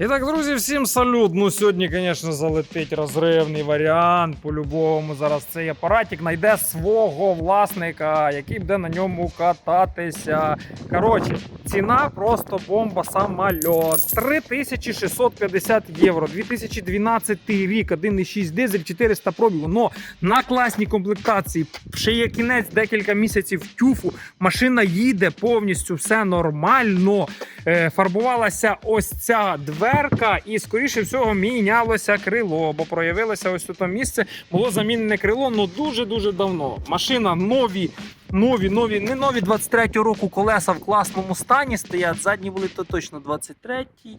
І так, друзі, всім салют. Ну, сьогодні, звісно, залетить розривний варіант. По-любому зараз цей апаратик знайде свого власника, який буде на ньому кататися. Коротше, ціна просто бомба самольот. 3650 євро. 2012 рік, 1,6 дизель, 400 пробігу. Но на класній комплектації. Ще є кінець декілька місяців тюфу. Машина їде повністю, все нормально. Е, фарбувалася ось ця дверка, і скоріше всього мінялося крило, бо проявилося ось тут місце. Було замінене крило, ну дуже дуже давно. Машина нові. Нові, нові, не нові 23-го року колеса в класному стані стоять. Задні були то точно 23-й.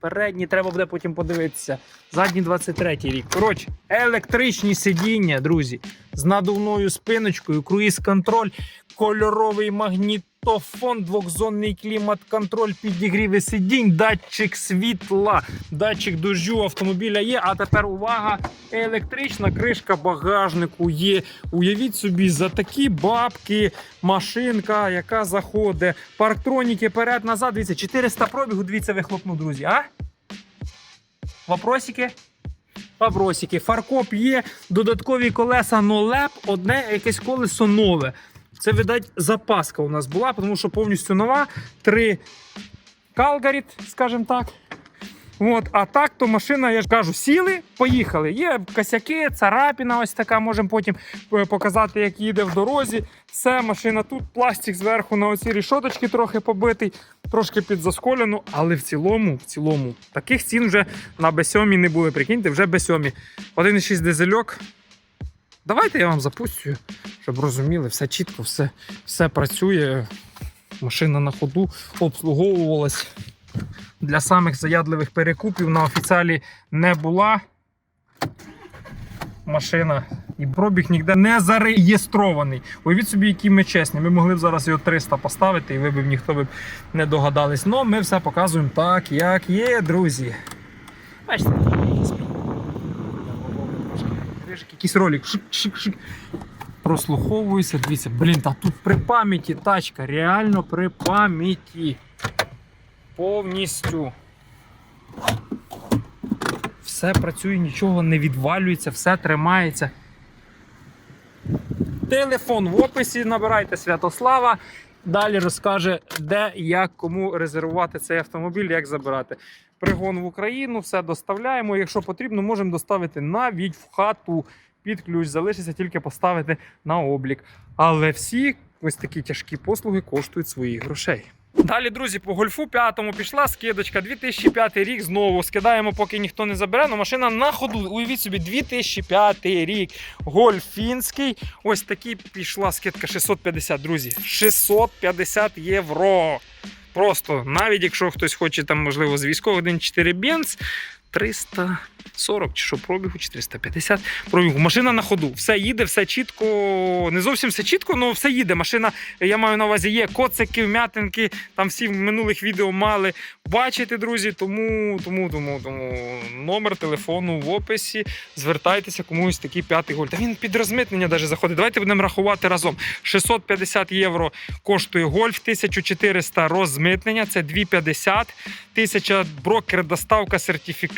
Передні треба буде потім подивитися. Задні 23-й рік. Коротше, електричні сидіння, друзі, з надувною спиночкою, круїз-контроль, кольоровий магнітофон, двохзонний клімат-контроль, підігріви сидінь, датчик світла, датчик дождю автомобіля є. А тепер увага! Електрична кришка багажнику є. Уявіть собі, за такі бабки машинка, яка заходить. Парктроніки перед-назад. Дивіться, 400 пробігу, дивіться, вихлопну, друзі. А? Вопросики? Вопросики. Фаркоп є, додаткові колеса нолеп, одне якесь колесо нове. Це, видать, запаска у нас була, тому що повністю нова. Три Калгаріт, скажімо так. От, а так, то машина, я ж кажу, сіли, поїхали. Є косяки, царапіна, ось така, можемо потім е, показати, як їде в дорозі. Все, машина тут, пластик зверху на оці рішоточки трохи побитий, трошки підзасколену, але в цілому, в цілому, таких цін вже на B7 не були. Прикиньте, вже B7. 1,6 дизельок. Давайте я вам запустю, щоб розуміли, все чітко, все, все працює. Машина на ходу обслуговувалась для самих заядливих перекупів на офіціалі не була. Машина і пробіг ніде не зареєстрований. Уявіть собі, які ми чесні. Ми могли б зараз його 300 поставити, і ви б ніхто б не догадались. Но ми все показуємо так, як є, друзі. Бачите, якийсь ролик. Шик-шик-шик. Прослуховується. Дивіться, блін, та тут при пам'яті тачка, реально при пам'яті. Повністю. Все працює, нічого не відвалюється, все тримається. Телефон в описі набирайте Святослава. Далі розкаже, де, як, кому резервувати цей автомобіль, як забирати. Пригон в Україну, все доставляємо. Якщо потрібно, можемо доставити навіть в хату під ключ. Залишиться тільки поставити на облік. Але всі ось такі тяжкі послуги коштують своїх грошей. Далі, друзі, по гольфу п'ятому пішла скидочка. 2005 рік знову скидаємо, поки ніхто не забере. Ну, машина на ходу. Уявіть собі, 2005 рік. Гольф фінський. Ось такий пішла скидка 650, друзі. 650 євро. Просто навіть якщо хтось хоче там, можливо, з військових 1.4 бенз. 340 чи що пробігу, 450 пробігу. Машина на ходу. Все їде, все чітко. Не зовсім все чітко, але все їде. Машина, я маю на увазі, є коцики, вм'ятинки. Там всі в минулих відео мали бачити, друзі. Тому, тому, тому, тому номер телефону в описі. Звертайтеся комусь такий п'ятий гольф. Та він під розмитнення навіть заходить. Давайте будемо рахувати разом. 650 євро коштує гольф, 1400 розмитнення, це 250, 1000 брокер, доставка, сертифікація.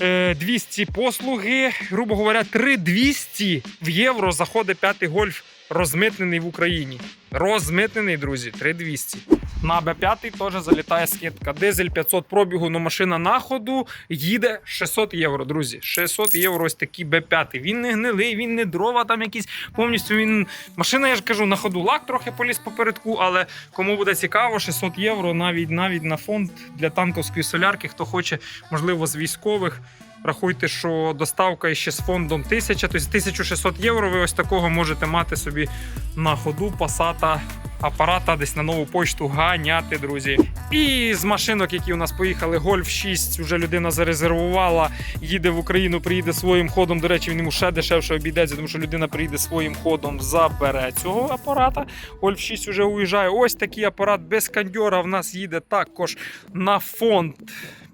Е, 200 послуги, грубо говоря, 3200 в євро заходить п'ятий гольф розмитнений в Україні. Розмитнений, друзі, 3200. На Б5 теж залітає скидка. Дизель 500 пробігу, но машина на ходу їде 600 євро, друзі. 600 євро ось такий Б5. Він не гнилий, він не дрова там якісь. Повністю він. Машина, я ж кажу, на ходу лак трохи поліз попередку, але кому буде цікаво, 600 євро навіть навіть на фонд для танковської солярки, хто хоче, можливо, з військових. Рахуйте, що доставка ще з фондом 1000, тобто 1600 євро. Ви ось такого можете мати собі на ходу пасата апарата десь на нову почту ганяти, друзі. І з машинок, які у нас поїхали, Гольф 6 вже людина зарезервувала, їде в Україну, приїде своїм ходом. До речі, він йому ще дешевше обійдеться, тому що людина приїде своїм ходом, забере цього апарата. Гольф 6 вже уїжджає. Ось такий апарат без кондьора в нас їде також на фонд.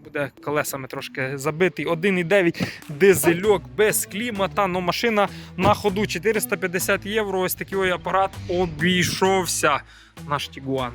Буде колесами трошки забитий. 1,9 дизельок без клімата. Но машина на ходу 450 євро. Ось такий апарат обійшовся. Наш Тігуан.